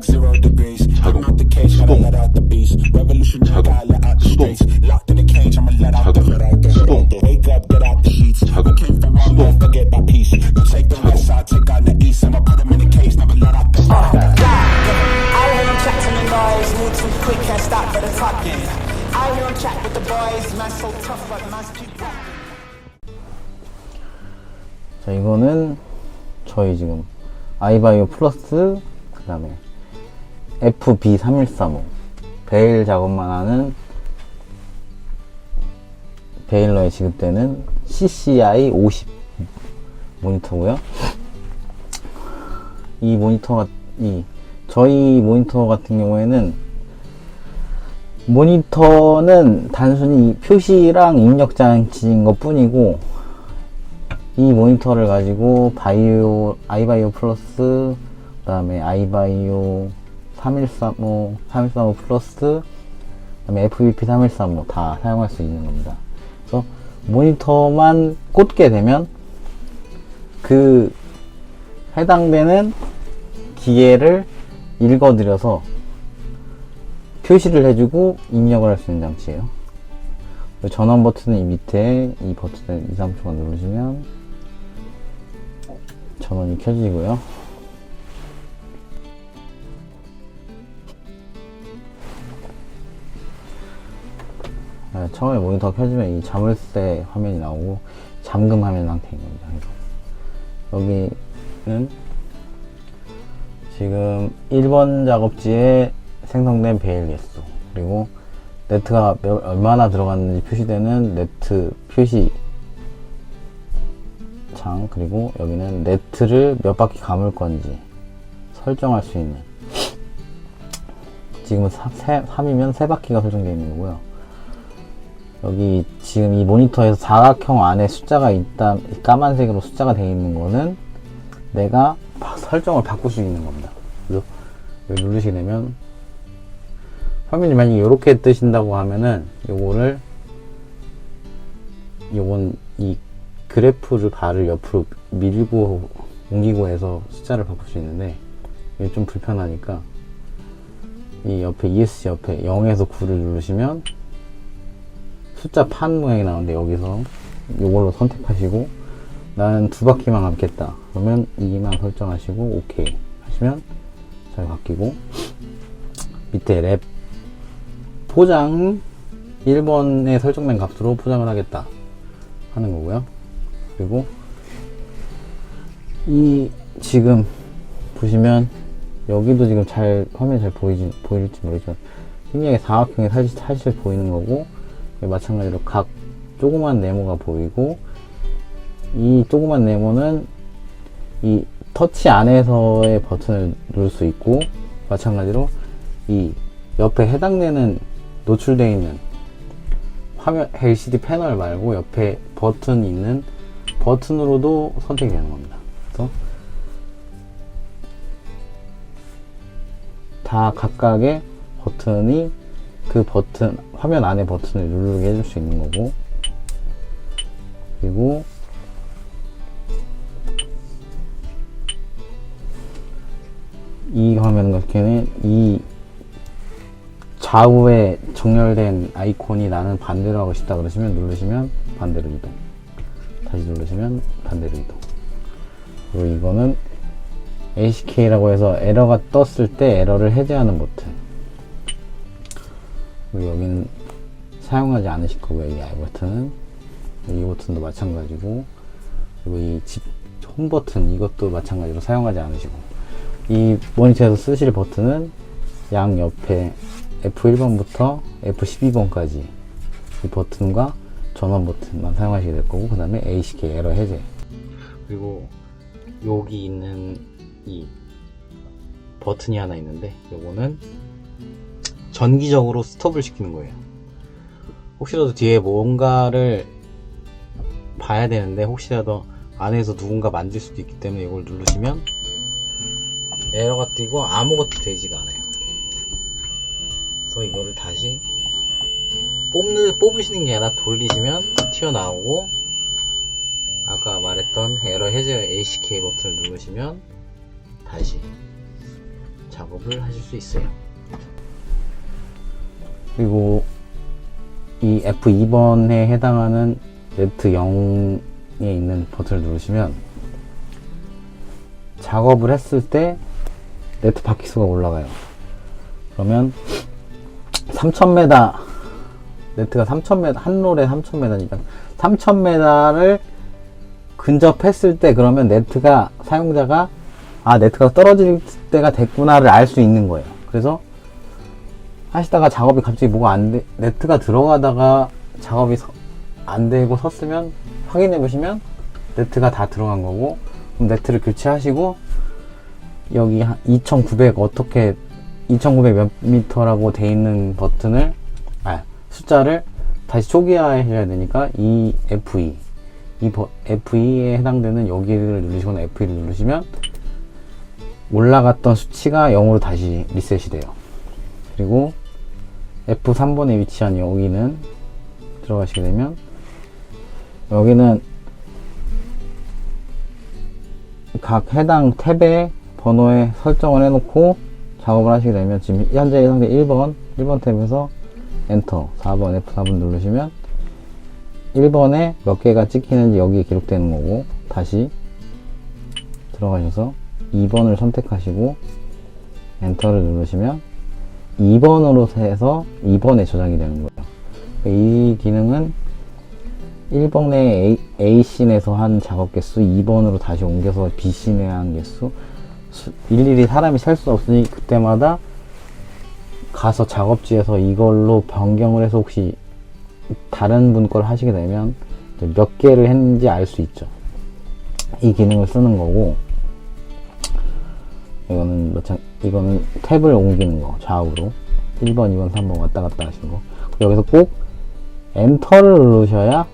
like zero degrees. I'm out the cage, gotta let out the beast. Revolution, gotta let out the streets. Locked in a cage, I'ma let out the, let out the. Wake up, get out the sheets. 자동, Came for one 수동, more, forget my peace. You take the west side, take out the east. I'ma put 'em in a cage, never let out the. I hear them chatting the noise, move too quick, can't stop for the talking. I hear them chat with the boys, man so tough, but man keep rocking. 자, 이거는 저희 지금 아이바이오 플러스 그 다음에 FB3135 베일 작업만 하는 베일러에 지급되는 CCI 50 모니터고요. 이 모니터가 이 저희 모니터 같은 경우에는 모니터는 단순히 표시랑 입력 장치인 것 뿐이고 이 모니터를 가지고 바이오 아이바이오 플러스 그다음에 아이바이오 3135 3135 플러스 그다음에 FBP 3135 다 사용할 수 있는 겁니다. 그래서 모니터만 꽂게 되면 그 해당되는 기계를 읽어드려서 표시를 해주고 입력을 할 수 있는 장치예요. 그 전원 버튼은 이 밑에 이 버튼을 2, 3초간 누르시면 전원이 켜지고요. 처음에 모니터 켜지면 이 자물쇠 화면이 나오고 잠금 화면 상태인 겁니다. 그래서 여기는 지금 1번 작업지에 생성된 베일 개수. 그리고 네트가 몇- 얼마나 들어갔는지 표시되는 네트 표시 창 그리고 여기는 네트를 몇 바퀴 감을 건지 설정할 수 있는. 지금은 3 이면 3바퀴가 설정되어 있는 거고요 여기 지금 이 모니터에서 사각형 안에 숫자가 있다 까만색으로 숫자가 되어 있는 거는 내가 바- 설정을 바꿀 수 있는 겁니다. 그래서 여기 누르시게 되면 화면이 만약에 이렇게 뜨신다고 하면은 요거를 요건 이 그래프를 발을 옆으로 밀고 옮기고 해서 숫자를 바꿀 수 있는데 이게 좀 불편하니까 이 옆에 ESC 옆에 0에서 9를 누르시면 숫자 판 모양이 나오는데 여기서 요걸로 선택하시고 나는 두 바퀴만 감겠다. 그러면 2만 설정하시고 오케이 하시면 잘 바뀌고 밑에 랩 포장 1번에 설정된 값으로 포장을 하겠다 하는 거고요. 그리고 이 지금 보시면 여기도 지금 잘 화면이 잘 보이지 보일지 모르지만 희미하게 사각형이 사실, 사실 보이는 거고 마찬가지로 각 조그만 네모가 보이고 이 조그만 네모는 이 터치 안에서의 버튼을 누를 수 있고 마찬가지로 이 옆에 해당되는 노출되어 있는 화면 LCD 패널 말고 옆에 버튼 있는 버튼으로도 선택이 되는 겁니다. 그래서 다 각각의 버튼이 그 버튼 화면 안에 버튼을 누르게 해줄 수 있는 거고. 그리고 이 화면 같은 경우는 이 좌우에 정렬된 아이콘이 나는 반대로 하고 싶다 그러시면 누르시면 반대로 이동. 다시 누르시면 반대로 이동. 그리고 이거는 ACK라고 해서 에러가 떴을 때 에러를 해제하는 버튼 여기는 사용하지 않으실 거고요. 이 아이 버튼은. 이 버튼도 마찬가지고. 그리고 이 집 홈 버튼 이것도 마찬가지로 사용하지 않으시고. 이 모니터에서 쓰실 버튼은 양 옆에 F1번부터 F12번까지 이 버튼과 전원 버튼만 사용하시게 될 거고 그 다음에 ACK 에러 해제. 그리고 여기 있는 이 버튼이 하나 있는데 요거는 전기적으로 스톱을 시키는 거예요 혹시라도 뒤에 뭔가를 봐야 되는데 혹시라도 안에서 누군가 만질 수도 있기 때문에 이걸 누르시면 에러가 뜨고 아무것도 되지가 않아요 그래서 이거를 다시 뽑는, 뽑으시는 게 아니라 돌리시면 튀어나오고 아까 말했던 에러 해제 ACK 버튼을 누르시면 다시 작업을 하실 수 있어요. 그리고 이 F2번에 해당하는 네트 0에 있는 버튼을 누르시면 작업을 했을 때 네트 바퀴수가 올라가요. 그러면 3000m 네트가 3000m 한 롤에 3000m니까 3000m를 근접했을 때 그러면 네트가 사용자가 아 네트가 떨어질 때가 됐구나를 알 수 있는 거예요. 그래서 하시다가 작업이 갑자기 뭐가 안 돼, 네트가 들어가다가 작업이 서- 안 되고 섰으면 확인해 보시면 네트가 다 들어간 거고 그럼 네트를 교체하시고 여기 한2900 어떻게 2900 몇 미터라고 돼 있는 버튼을 아 숫자를 다시 초기화해야 되니까 이 F2 이 버- F2에 해당되는 여기를 누르시거나 F2를 누르시면 올라갔던 수치가 0으로 다시 리셋이 돼요. 그리고 F3번에 위치한 여기는 들어가시게 되면 여기는 각 해당 탭에 번호에 설정을 해놓고 작업을 하시게 되면 지금 현재 상태 1번 1번 탭에서 엔터 4번 F4번 누르시면 1번에 몇 개가 찍히는지 여기에 기록되는 거고 다시 들어가셔서 2번을 선택하시고 엔터를 누르시면 2번으로 해서 2번에 저장이 되는 거예요. 이 기능은 1번에 A, A씬에서 한 작업 개수 2번으로 다시 옮겨서 B씬에 한 개수 수- 일일이 사람이 셀 수 없으니 그때마다 가서 작업지에서 이걸로 변경을 해서 혹시 다른 분 걸 하시게 되면 몇 개를 했는지 알 수 있죠. 이 기능을 쓰는 거고 이거는 마찬 이거는 탭을 옮기는 거 좌우로. 1번, 2번, 3번 왔다 갔다 하시는 거. 여기서 꼭 엔터를 누르셔야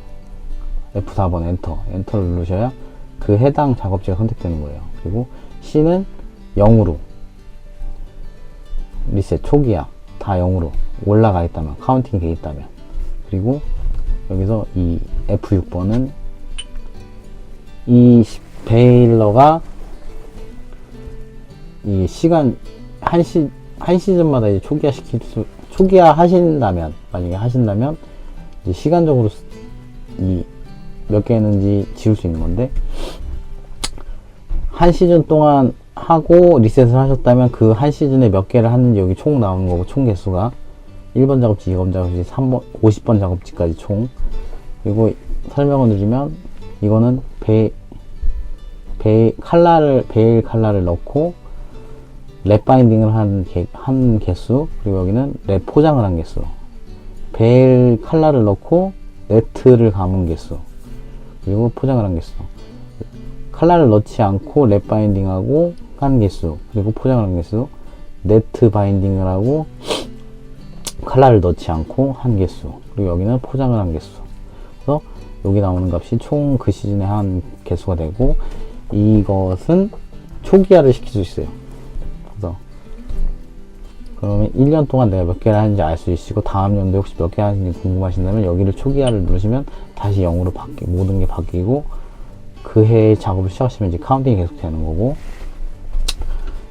F4번 엔터 엔터를 누르셔야 그 해당 작업지가 선택되는 거예요. 그리고 C는 0으로. 리셋 초기야 다 0으로. 올라가 있다면 카운팅 돼 있다면. 그리고 여기서 이 F6번은 이 시- 베일러가 이 시간 한 시, 한 시즌마다 이제 초기화 시킬 수, 초기화 하신다면, 만약에 하신다면, 이제 시간적으로 이 몇개 했는지 지울 수 있는 건데, 한 시즌 동안 하고 리셋을 하셨다면 그 한 시즌에 몇 개를 하는지 여기 총 나오는 거고, 총 개수가 1번 작업지, 2번 작업지, 3번, 50번 작업지까지 총. 그리고 설명을 드리면, 이거는 베, 베, 칼라를, 베일 칼라를 넣고, 랩 바인딩을 한, 개, 한 개수, 그리고 여기는 랩 포장을 한 개수. 베일 칼라를 넣고, 네트를 감은 개수. 그리고 포장을 한 개수. 칼라를 넣지 않고 랩 바인딩하고 한 개수. 그리고 포장을 한 개수. 네트 바인딩을 하고, 칼라를 넣지 않고 한 개수. 그리고 여기는 포장을 한 개수. 그래서 여기 나오는 값이 총 그 시즌에 한 개수가 되고, 이것은 초기화를 시킬 수 있어요. 그러면 1년 동안 내가 몇 개를 하는지 알 수 있으시고 다음 연도에 혹시 몇 개 하는지 궁금하신다면 여기를 초기화를 누르시면 다시 0으로 바뀌 모든 게 바뀌고 그 해의 작업을 시작하시면 이제 카운팅이 계속 되는 거고.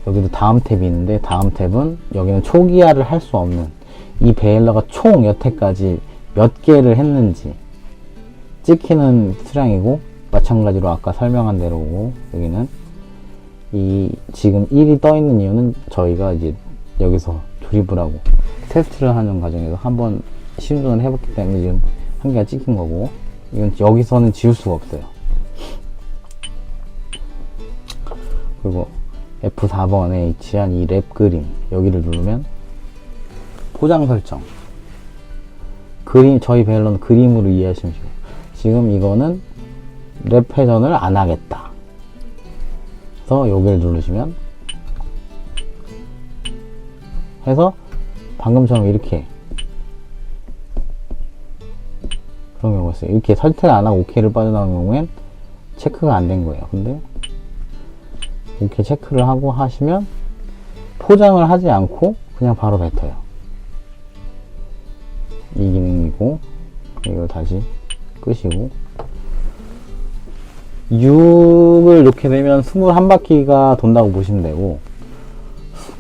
여기도 다음 탭이 있는데 다음 탭은 여기는 초기화를 할 수 없는 이 베일러가 총 여태까지 몇 개를 했는지 찍히는 수량이고 마찬가지로 아까 설명한 대로고 여기는 이 지금 1이 떠 있는 이유는 저희가 이제 여기서 조립을 하고 테스트를 하는 과정에서 한번 시운전을 해봤기 때문에 지금 한 개가 찍힌 거고 이건 여기서는 지울 수가 없어요. 그리고 F4번에 위치한 이 랩 그림 여기를 누르면 포장 설정 그림 저희 벨런 그림으로 이해하시면 돼요. 지금 이거는 랩 회전을 안 하겠다. 그래서 여기를 누르시면 해서 방금처럼 이렇게 그런 경우가 있어요. 이렇게 설득 안 하고 OK를 빠져나온 경우엔 체크가 안 된 거예요. 근데 이렇게 체크를 하고 하시면 포장을 하지 않고 그냥 바로 뱉어요. 이 기능이고 이걸 다시 끄시고 6을 놓게 되면 21바퀴가 돈다고 보시면 되고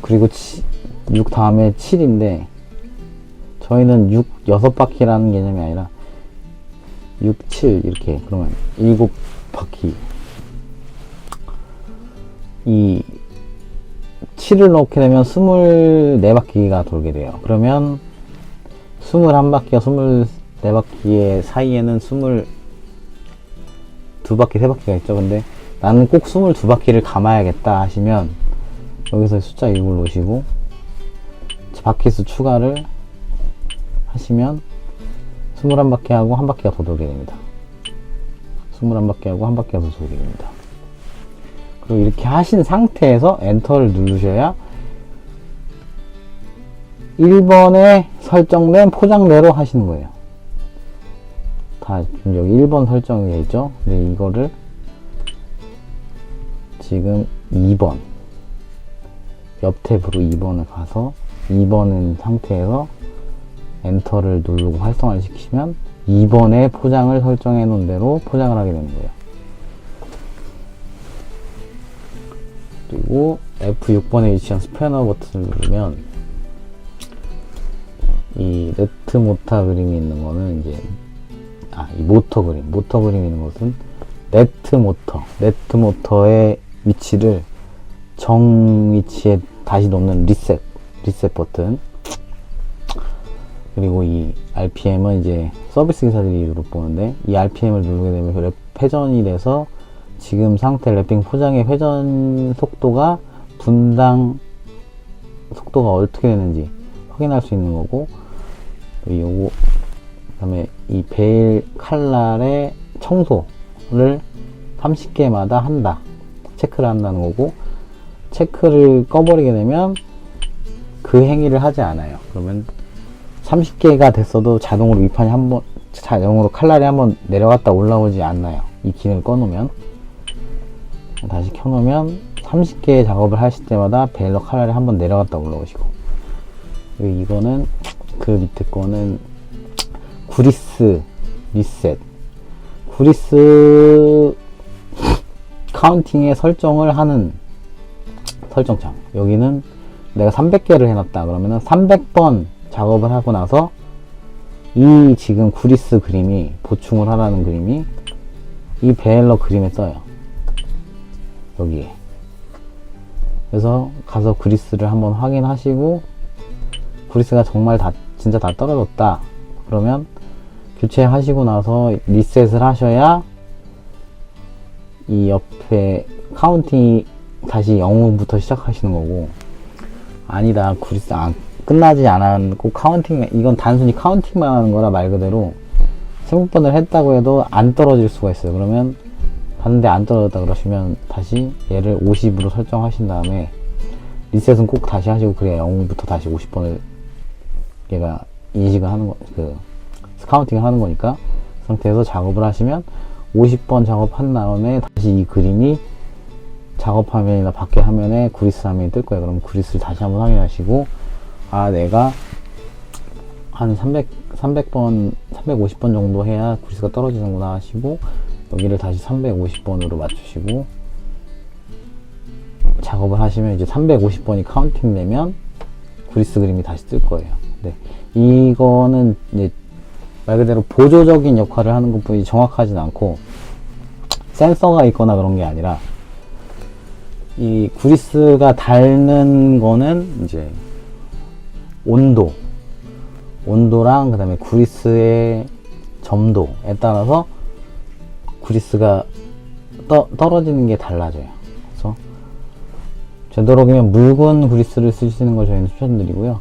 그리고 6 다음에 7인데 저희는 6 6바퀴라는 개념이 아니라 6, 7 이렇게 그러면 7바퀴 이 7을 넣게 되면 24바퀴가 돌게 돼요. 그러면 21바퀴와 24바퀴의 사이에는 22바퀴, 3바퀴가 있죠. 근데 나는 꼭 22바퀴를 감아야겠다 하시면 여기서 숫자 6을 놓으시고 바퀴수 추가를 하시면 21바퀴 하고 한 바퀴가 더 돌게 됩니다. 21바퀴 하고 한 바퀴가 더 돌게 됩니다. 그리고 이렇게 하신 상태에서 엔터를 누르셔야 1번에 설정된 포장대로 하시는 거예요. 다 지금 여기 1번 설정이 되어 있죠? 근데 이거를 지금 2번 옆 탭으로 2번을 가서 2번은 상태에서 엔터를 누르고 활성화를 시키시면 2번에 포장을 설정해 놓은 대로 포장을 하게 되는 거예요. 그리고 F6번에 위치한 스패너 버튼을 누르면 이 네트 모터 그림이 있는 거는 이제 아 이 모터 그림 모터 그림이 있는 것은 네트 모터 네트 모터의 위치를 정 위치에 다시 놓는 리셋 리셋 버튼. 그리고 이 RPM은 이제 서비스 기사들이 로 보는데 이 RPM을 누르게 되면 랩 회전이 돼서 지금 상태 랩핑 포장의 회전 속도가 분당 속도가 어떻게 되는지 확인할 수 있는 거고 요거 그다음에 이 베일 칼날의 청소를 30개마다 한다. 체크를 한다는 거고 체크를 꺼버리게 되면 그 행위를 하지 않아요. 그러면 30개가 됐어도 자동으로 위판이 한번 자동으로 칼날이 한번 내려갔다 올라오지 않나요? 이 기능을 꺼놓으면. 다시 켜놓으면 30개의 작업을 하실 때마다 베일러 칼날이 한번 내려갔다 올라오시고. 이거는 그 밑에 거는 구리스 리셋. 구리스 카운팅의 설정을 하는 설정창. 여기는 내가 300개를 해놨다. 그러면은 300번 작업을 하고 나서 이 지금 구리스 그림이 보충을 하라는 그림이 이 베일러 그림에 떠요. 여기에. 그래서 가서 그리스를 한번 확인하시고 그리스가 정말 다 진짜 다 떨어졌다. 그러면 교체하시고 나서 리셋을 하셔야 이 옆에 카운팅이 다시 0부터 시작하시는 거고 아니다 그리스 안 끝나지 않았고 카운팅 이건 단순히 카운팅만 하는 거라 말 그대로 20번을 했다고 해도 안 떨어질 수가 있어요. 그러면 봤는데 안 떨어졌다 그러시면 다시 얘를 50으로 설정하신 다음에 리셋은 꼭 다시 하시고 그래야 0부터 다시 50번을 얘가 인식을 하는 거, 그, 스카우팅을 하는 거니까 그 상태에서 작업을 하시면 50번 작업한 다음에 다시 이 그림이 작업 화면이나 밖에 화면에 구리스 화면이 뜰 거예요. 그럼 구리스를 다시 한번 확인하시고 아 내가 한 300, 300번, 350번 정도 해야 구리스가 떨어지는구나 하시고 여기를 다시 350번으로 맞추시고 작업을 하시면 이제 350번이 카운팅 되면 구리스 그림이 다시 뜰 거예요. 네. 이거는 이제 말 그대로 보조적인 역할을 하는 것 뿐이지 정확하진 않고 센서가 있거나 그런 게 아니라 이 구리스가 닳는 거는 이제 온도 온도랑 그 다음에 구리스의 점도에 따라서 구리스가 떠, 떨어지는 게 달라져요. 그래서 되도록이면 묽은 구리스를 쓰시는 걸 저희는 추천드리고요.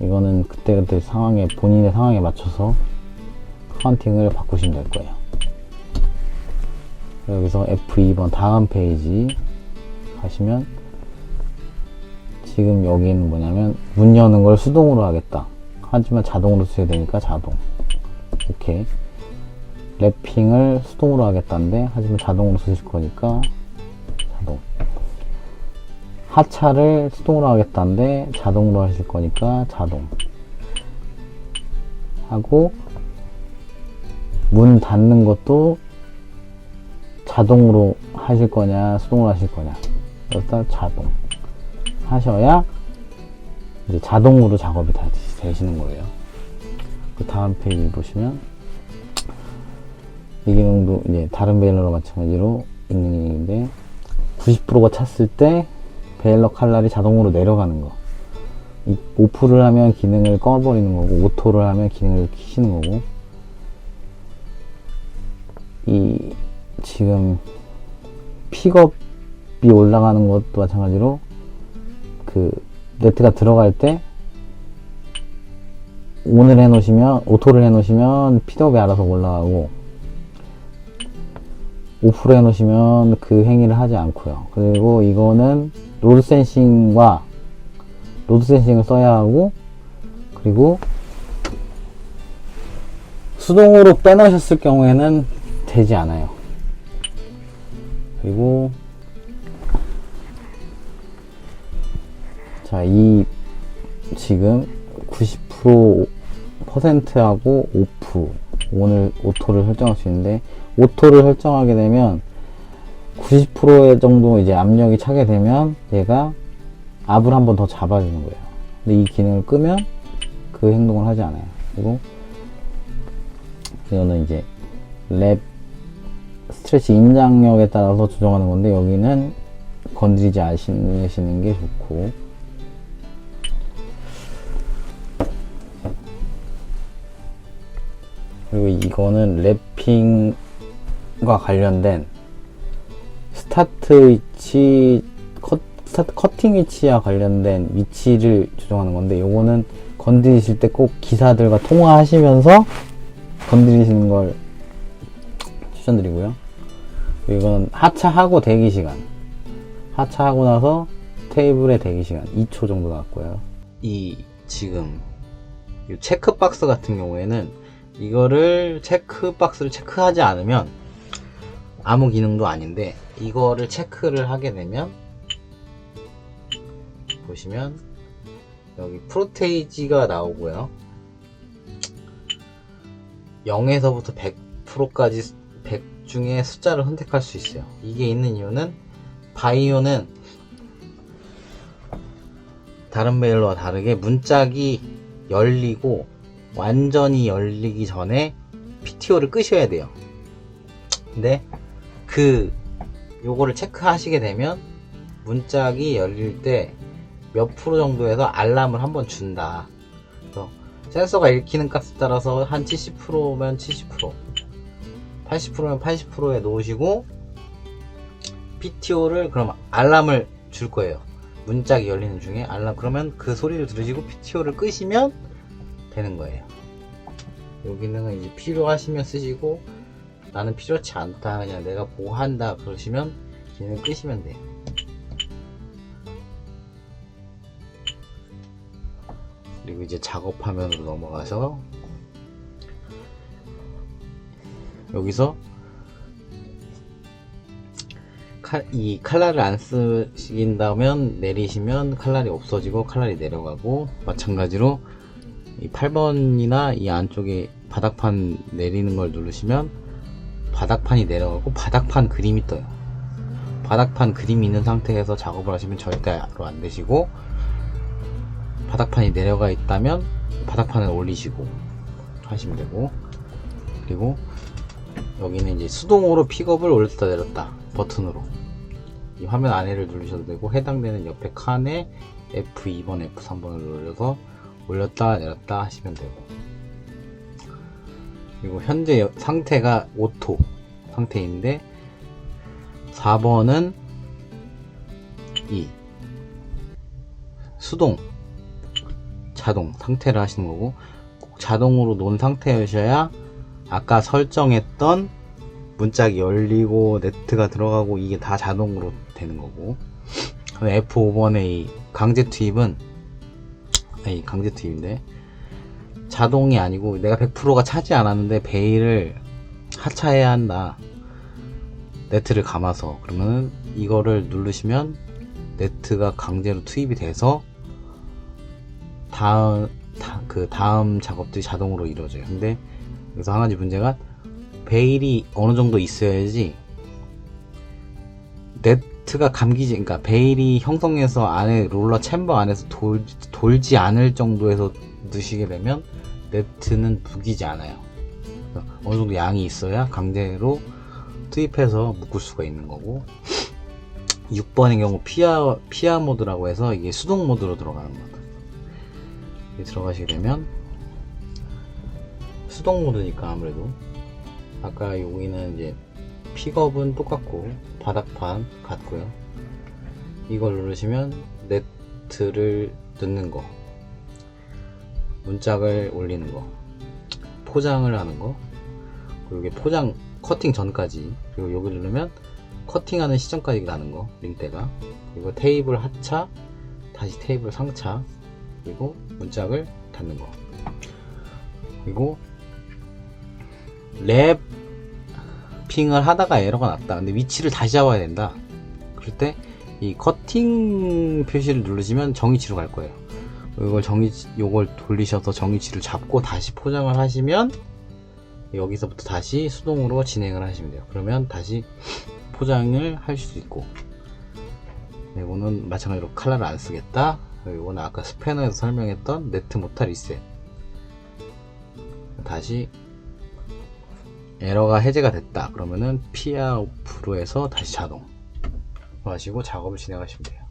이거는 그때그때 상황에 본인의 상황에 맞춰서 카운팅을 바꾸시면 될 거예요. 여기서 F2번 다음 페이지 가시면 지금 여기는 뭐냐면 문 여는 걸 수동으로 하겠다. 하지만 자동으로 써야 되니까 자동. 오케이. 랩핑을 수동으로 하겠다는데 하지만 자동으로 쓰실 거니까 자동. 하차를 수동으로 하겠다는데 자동으로 하실 거니까 자동. 하고 문 닫는 것도 자동으로 하실 거냐 수동으로 하실 거냐 일단 자동 하셔야 이제 자동으로 작업이 다 되시는 거예요. 그 다음 페이지 보시면 이 기능도 이제 다른 베일러와 마찬가지로 있는 기능인데 90%가 찼을 때 베일러 칼날이 자동으로 내려가는 거. 이 오프를 하면 기능을 꺼버리는 거고 오토를 하면 기능을 키시는 거고 이 지금 픽업 이 올라가는 것도 마찬가지로 그 네트가 들어갈 때 온을 해 놓으시면 오토를 해 놓으시면 픽업이 알아서 올라가고 오프를 해 놓으시면 그 행위를 하지 않고요. 그리고 이거는 로드 센싱과 로드 센싱을 써야 하고 그리고 수동으로 빼놓으셨을 경우에는 되지 않아요. 그리고 자, 이 지금 90% 퍼센트하고 오프 오늘 오토를 설정할 수 있는데 오토를 설정하게 되면 90%의 정도 이제 압력이 차게 되면 얘가 압을 한 번 더 잡아주는 거예요. 근데 이 기능을 끄면 그 행동을 하지 않아요. 그리고 이거는 이제 랩 스트레치 인장력에 따라서 조정하는 건데 여기는 건드리지 않으시는 게 좋고 이거는 랩핑과 관련된 스타트 위치 컷, 스타트 커팅 위치와 관련된 위치를 조정하는 건데 요거는 건드리실 때 꼭 기사들과 통화하시면서 건드리시는 걸 추천드리고요. 이건 하차하고 대기 시간. 하차하고 나서 테이블의 대기 시간 2초 정도 나왔고요. 이 지금 이 체크 박스 같은 경우에는 이거를 체크 박스를 체크하지 않으면 아무 기능도 아닌데 이거를 체크를 하게 되면 보시면 여기 프로테이지가 나오고요. 0에서부터 100%까지 100 중에 숫자를 선택할 수 있어요. 이게 있는 이유는 바이오는 다른 베일러와 다르게 문짝이 열리고 완전히 열리기 전에 PTO를 끄셔야 돼요. 근데 그 요거를 체크하시게 되면 문짝이 열릴 때 몇 프로 정도에서 알람을 한번 준다. 그래서 센서가 읽히는 값에 따라서 한 70%면 70%, 80%면 80%에 놓으시고 PTO를 그럼 알람을 줄 거예요. 문짝이 열리는 중에 알람 그러면 그 소리를 들으시고 PTO를 끄시면 되는 거예요. 요 기능은 이제 필요하시면 쓰시고 나는 필요치 않다 그냥 내가 뭐 한다 그러시면 기능 끄시면 돼요. 그리고 이제 작업 화면으로 넘어가서 여기서 칼, 이 칼날을 안 쓰신다면 내리시면 칼날이 없어지고 칼날이 내려가고 마찬가지로 이 8번이나 이 안쪽에 바닥판 내리는 걸 누르시면 바닥판이 내려가고 바닥판 그림이 떠요. 바닥판 그림이 있는 상태에서 작업을 하시면 절대로 안 되시고 바닥판이 내려가 있다면 바닥판을 올리시고 하시면 되고 그리고 여기는 이제 수동으로 픽업을 올렸다 내렸다 버튼으로 이 화면 안에를 누르셔도 되고 해당되는 옆에 칸에 F2번, F3번을 눌러서 올렸다 내렸다 하시면 되고. 그리고 현재 여- 상태가 오토 상태인데 4번은 이. 수동. 자동 상태를 하시는 거고 꼭 자동으로 놓은 상태여셔야 아까 설정했던 문짝이 열리고 네트가 들어가고 이게 다 자동으로 되는 거고. F5번의 이 강제 투입은 아니 강제 투입인데. 자동이 아니고 내가 100%가 차지 않았는데 베일을 하차해야 한다. 네트를 감아서. 그러면은 이거를 누르시면 네트가 강제로 투입이 돼서 다음 다, 그 다음 작업들이 자동으로 이루어져요. 근데 여기서 한 가지 문제가 베일이 어느 정도 있어야지 넷 네트가 감기지, 그러니까 베일이 형성해서 안에 롤러 챔버 안에서 돌, 돌지 않을 정도에서 넣으시게 되면 네트는 무기지 않아요. 어느 정도 양이 있어야 강제로 투입해서 묶을 수가 있는 거고 6번의 경우 피아 피아 모드라고 해서 이게 수동 모드로 들어가는. 이게 들어가시게 되면 수동 모드니까 아무래도 아까 여기는 이제 픽업은 똑같고 바닥판 같고요. 이걸 누르시면 네트를 넣는 거, 문짝을 올리는 거, 포장을 하는 거, 그리고 이게 포장 커팅 전까지 그리고 여기 누르면 커팅하는 시점까지 가는 거 링대가 그리고 테이블 하차 다시 테이블 상차 그리고 문짝을 닫는 거 그리고 랩 핑을 하다가 에러가 났다. 근데 위치를 다시 잡아야 된다. 그럴 때 이 커팅 표시를 누르시면 정위치로 갈 거예요. 이걸 정위 요걸 돌리셔서 정위치를 잡고 다시 포장을 하시면 여기서부터 다시 수동으로 진행을 하시면 돼요. 그러면 다시 포장을 할 수 있고. 네, 이거는 마찬가지로 칼라를 안 쓰겠다. 이거는 아까 스패너에서 설명했던 네트 모타 리셋. 다시 에러가 해제가 됐다. 그러면은 피아 오프로 해서 다시 자동 하시고 작업을 진행하시면 돼요.